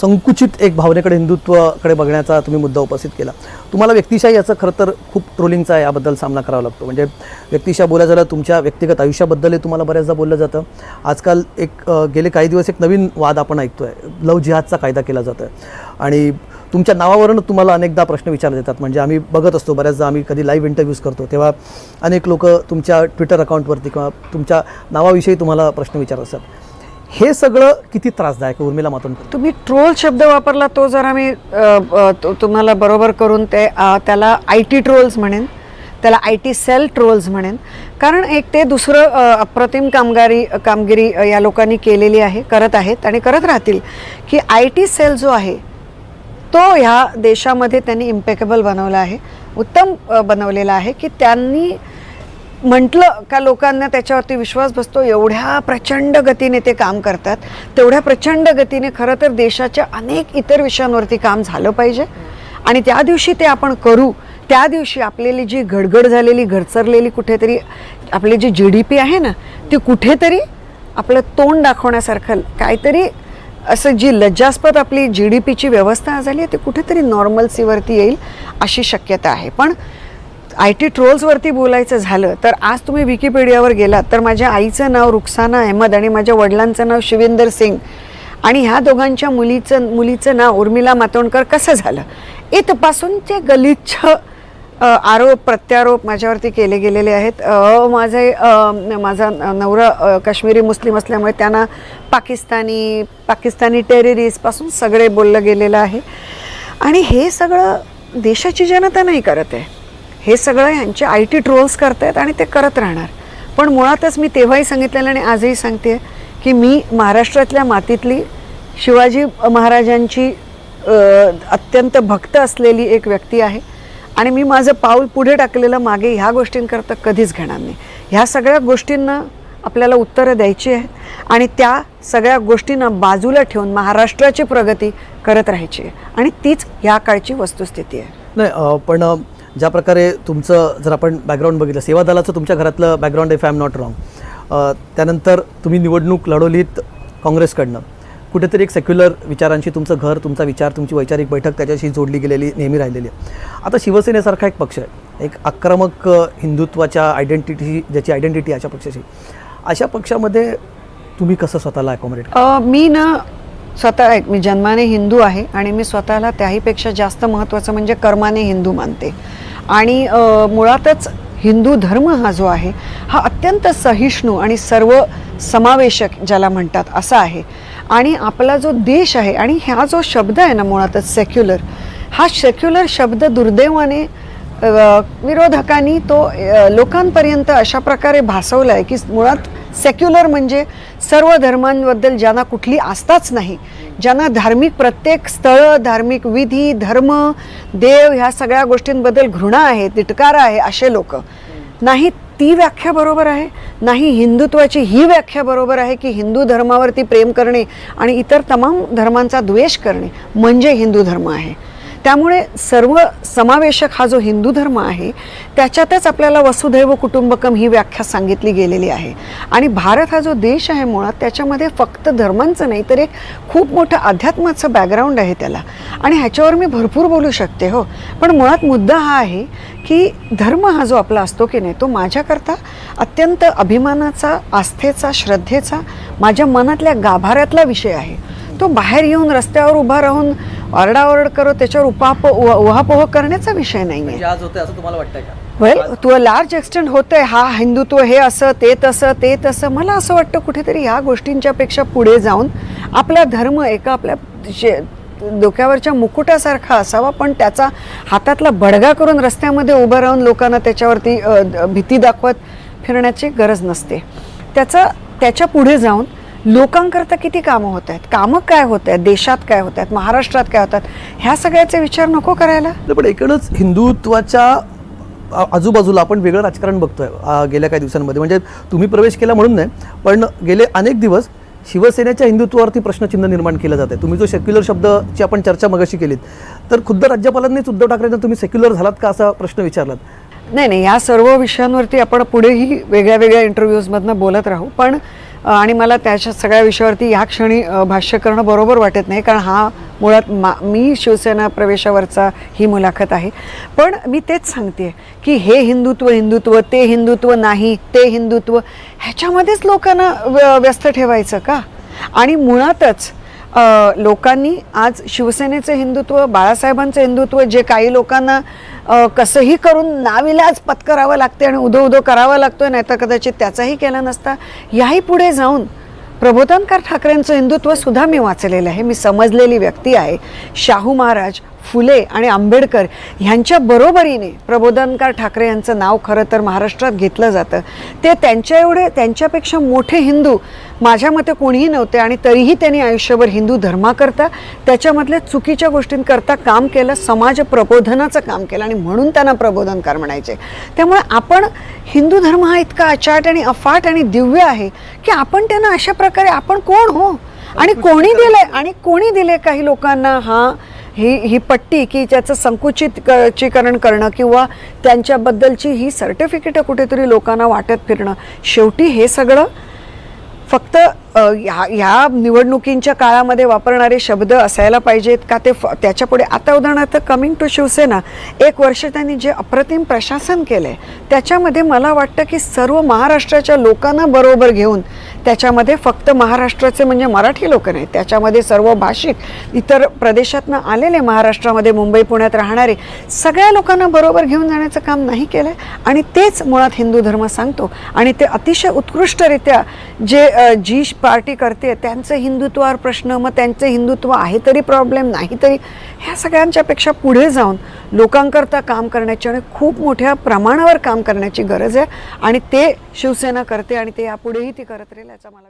संकुचित एक भावनेकडे हिंदुत्वाकडे बघण्याचा तुम्ही मुद्दा उपस्थित केला. तुम्हाला व्यक्तिशाही याचं खरं तर खूप ट्रोलिंगचा आहे याबद्दल सामना करावा लागतो. म्हणजे व्यक्तिशा बोलायचं झालं तुमच्या व्यक्तिगत आयुष्याबद्दलही तुम्हाला बऱ्याचदा बोललं जातं. आजकाल एक गेले काही दिवस एक नवीन वाद आपण ऐकतो आहे लव जिहादचा कायदा केला जातो आहे आणि तुमच्या नावावरून तुम्हाला अनेकदा प्रश्न विचारले जातात. म्हणजे आम्ही बघत असतो बऱ्याचदा आम्ही कधी लाईव्ह इंटरव्ह्यूज करतो तेव्हा अनेक लोक तुमच्या ट्विटर अकाउंटवरती किंवा तुमच्या नावाविषयी तुम्हाला प्रश्न विचारत असतात. हे सगळं किती त्रासदायक उर्मिला मातोंडकर? तुम्ही ट्रोल शब्द वापरला तो जरा मी तुम्हाला बरोबर करून ते त्याला आय टी ट्रोल्स म्हणेन त्याला आय टी सेल ट्रोल्स म्हणेन. कारण एक ते दुसरं अप्रतिम कामगारी कामगिरी या लोकांनी केलेली आहे करत आहेत आणि करत राहतील की आय टी सेल जो आहे तो ह्या देशामध्ये त्यांनी इम्पेकेबल बनवला आहे उत्तम बनवलेला आहे की त्यांनी म्हटलं का लोकांना त्याच्यावरती विश्वास बसतो एवढ्या प्रचंड गतीने ते काम करतात. तेवढ्या प्रचंड गतीने खरं तर देशाच्या अनेक इतर विषयांवरती काम झालं पाहिजे. आणि त्या दिवशी ते आपण करू. त्या दिवशी आपलेली जी घडघड झालेली घडसरलेली कुठेतरी आपली जी जी डी पी आहे ना ती कुठेतरी आपलं तोंड दाखवण्यासारखं काहीतरी असं जी लज्जास्पद आपली जी डी पीची व्यवस्था झाली आहे ती कुठेतरी नॉर्मल्सीवरती येईल अशी शक्यता आहे. पण आय टी ट्रोल्सवरती बोलायचं झालं तर आज तुम्ही विकिपीडियावर गेलात तर माझ्या आईचं नाव रुखसाना अहमद आणि माझ्या वडिलांचं नाव शिवेंदर सिंग आणि ह्या दोघांच्या मुलीचं मुलीचं नाव उर्मिला मातोंडकर कसं झालं? इथपासून ते गलिच्छ आरोप प्रत्यारोप माझ्यावरती केले गेलेले आहेत. माझे माझा न- नवरा काश्मीरी मुस्लिम असल्यामुळे त्यांना पाकिस्तानी पाकिस्तानी टेररिस्टपासून सगळे बोललं गेलेलं आहे. आणि हे सगळं देशाची जनता नाही करत आहे. हे सगळं यांचे आय टी ट्रोल्स करतायत आणि ते करत राहणार. पण मुळातच मी तेव्हाही सांगितलेलं आणि आजही सांगते की मी महाराष्ट्रातल्या मातीतली शिवाजी महाराजांची अत्यंत भक्त असलेली एक व्यक्ती आहे आणि मी माझं पाऊल पुढे टाकलेलं मागे ह्या गोष्टींकरता कधीच घेणार नाही. ह्या सगळ्या गोष्टींना आपल्याला उत्तरं द्यायची आहेत आणि त्या सगळ्या गोष्टींना बाजूला ठेवून महाराष्ट्राची प्रगती करत राहायची आहे. आणि तीच ह्या काळची वस्तुस्थिती आहे. नाही पण ज्या प्रकारे तुमचं जर आपण बॅकग्राऊंड बघितलं सेवा दलाचं तुमच्या घरातलं background if I am not wrong त्यानंतर तुम्ही निवडणूक लढवलीत काँग्रेसकडनं. कुठेतरी एक सेक्युलर विचारांशी तुमचं घर तुमचा विचार तुमची वैचारिक बैठक त्याच्याशी जोडली गेलेली नेहमी राहिलेली आहे. आता शिवसेनेसारखा एक पक्ष आहे. एक आक्रमक हिंदुत्वाच्या आयडेंटिटी ज्याची आयडेंटिटी अशा पक्षाशी अशा पक्षामध्ये तुम्ही कसं स्वतःला अकॉमोडेट मी ना स्वतः मी जन्माने हिंदू आहे आणि मी स्वतःला त्याहीपेक्षा जास्त महत्त्वाचं म्हणजे कर्माने हिंदू मानते. आणि मुळातच हिंदू धर्म हा जो आहे हा अत्यंत सहिष्णू आणि सर्व समावेशक ज्याला म्हणतात असा आहे. आणि आपला जो देश आहे आणि हा जो शब्द आहे ना मुळातच सेक्युलर हा सेक्युलर शब्द दुर्दैवाने विरोधकांनी तो लोकांपर्यंत अशा प्रकारे भासवला आहे की मुळात सेक्युलर म्हणजे सर्व धर्मांबद्दल ज्यांना कुठली आस्थाच नाही ज्यांना धार्मिक प्रत्येक स्थळं धार्मिक विधी धर्म देव ह्या सगळ्या गोष्टींबद्दल घृणा आहे तिटकारा आहे असे लोक. नाही ती व्याख्या बरोबर आहे नाही हिंदुत्वाची ही व्याख्या बरोबर आहे की हिंदू धर्मावरती प्रेम करणे आणि इतर तमाम धर्मांचा द्वेष करणे म्हणजे हिंदू धर्म आहे. त्यामुळे सर्व समावेशक हा जो हिंदू धर्म आहे त्याच्यातच आपल्याला वसुधैव कुटुंबकम ही व्याख्या सांगितली गेलेली आहे. आणि भारत हा जो देश आहे मुळात त्याच्यामध्ये फक्त धर्मांचं नाही तर एक खूप मोठं अध्यात्माचं बॅकग्राऊंड आहे त्याला. आणि ह्याच्यावर मी भरपूर बोलू शकते हो. पण मुळात मुद्दा हा आहे की धर्म हा जो आपला असतो की नाही तो माझ्याकरता अत्यंत अभिमानाचा आस्थेचा श्रद्धेचा माझ्या मनातल्या गाभाऱ्यातला विषय आहे. तो बाहेर येऊन रस्त्यावर उभा राहून ओरडाओरड करत त्याच्यावर उपाप उहा- उहापोह करण्याचा विषय नाही आहे आज होते असं तुम्हाला वाटतंय का? Well to a large extent होतंय. हा हिंदुत्व हे असं ते तसं ते तसं. मला असं वाटतं कुठेतरी ह्या गोष्टींच्या पेक्षा पुढे जाऊन आपला धर्म एका आपल्या डोक्यावरच्या मुकुटासारखा असावा पण त्याचा हातातला बडगा करून रस्त्यामध्ये उभं राहून लोकांना त्याच्यावरती भीती दाखवत फिरण्याची गरज नसते. त्याचा त्याच्या पुढे जाऊन लोकांकरता किती कामं होत आहेत? कामं काय होत आहेत? देशात काय होत आहेत? महाराष्ट्रात काय होतात ह्या सगळ्याचे विचार नको करायला? पण एकूणच हिंदुत्वाच्या आजूबाजूला आपण वेगळं राजकारण बघतोय गेल्या काही दिवसांमध्ये. म्हणजे तुम्ही प्रवेश केला म्हणून नाही पण गेले अनेक दिवस शिवसेनेच्या हिंदुत्वावरती प्रश्नचिन्ह निर्माण केलं जात आहे. तुम्ही जो सेक्युलर शब्दची आपण चर्चा मगाशी केलीत तर खुद्द राज्यपालांनीच उद्धव ठाकरेंना तुम्ही सेक्युलर झालात का असा प्रश्न विचारलात? नाही नाही या सर्व विषयांवरती आपण पुढेही वेगळ्या वेगळ्या इंटरव्ह्यूजमधनं बोलत राहू. पण आणि मला त्याच्या सगळ्या विषयावरती ह्या क्षणी भाष्य करणं बरोबर वाटत नाही कारण हा मुळात मा मी शिवसेना प्रवेशावरचा ही मुलाखत आहे. पण मी तेच सांगते की हे हिंदुत्व हिंदुत्व ते हिंदुत्व नाही ते हिंदुत्व ह्याच्यामध्येच लोकांना व्यस्त ठेवायचं का? आणि मुळातच लोकांनी आज शिवसेनेचं हिंदुत्व बाळासाहेबांचं हिंदुत्व जे काही लोकांना कसंही करून नाविलाज पत्करावं लागते आणि उदो उदो करावं लागतोय आहे नाहीतर कदाचित त्याचाही केला नसता याही पुढे जाऊन प्रबोधनकार ठाकरेंचं हिंदुत्व सुद्धा मी वाचलेलं आहे. मी समजलेली व्यक्ती आहे. शाहू महाराज फुले आणि आंबेडकर ह्यांच्या बरोबरीने प्रबोधनकार ठाकरे यांचं नाव खरं तर महाराष्ट्रात घेतलं जातं. ते त्यांच्या एवढे त्यांच्यापेक्षा मोठे हिंदू माझ्या मते कोणीही नव्हते आणि तरीही त्यांनी आयुष्यभर हिंदू धर्माकरता त्याच्यामधल्या चुकीच्या गोष्टींकरता काम केलं समाज प्रबोधनाचं काम केलं आणि म्हणून त्यांना प्रबोधनकार म्हणायचे. त्यामुळे आपण हिंदू धर्म हा इतका अचाट आणि अफाट आणि दिव्य आहे की आपण त्यांना अशा प्रकारे आपण कोण हो? आणि कोणी दिलंय आणि कोणी दिले काही लोकांना हा ही ही पट्टी की ज्याचं संकुचितकरण करणं किंवा त्यांच्याबद्दलची ही सर्टिफिकेटं कुठेतरी लोकांना वाटत फिरणं शेवटी हे सगळं फक्त ह्या ह्या निवडणुकींच्या काळामध्ये वापरणारे शब्द असायला पाहिजेत का ते फ- त्याच्या पुढे आता उदाहरणार्थ कमिंग टू शिवसेना एक वर्ष त्यांनी जे अप्रतिम प्रशासन केलं आहे त्याच्यामध्ये मला वाटतं की सर्व महाराष्ट्राच्या लोकांना बरोबर घेऊन त्याच्यामध्ये फक्त महाराष्ट्राचे म्हणजे मराठी लोक नाही त्याच्यामध्ये सर्व भाषिक इतर प्रदेशातनं आलेले महाराष्ट्रामध्ये मुंबई पुण्यात राहणारे सगळ्या लोकांना बरोबर घेऊन जाण्याचं काम नाही केलं आहे आणि तेच मुळात हिंदू धर्म सांगतो. आणि ते अतिशय उत्कृष्टरित्या जे जी पार्टी करते त्यांचं हिंदुत्वावर प्रश्न मग त्यांचं हिंदुत्व आहे तरी प्रॉब्लेम नाही तरी ह्या सगळ्यांच्या पेक्षा पुढे जाऊन लोकांकरता काम करण्याची आणि खूप मोठ्या प्रमाणावर काम करण्याची गरज आहे. आणि ते शिवसेना करते आणि ते यापुढेही ती करत राहील याचा मला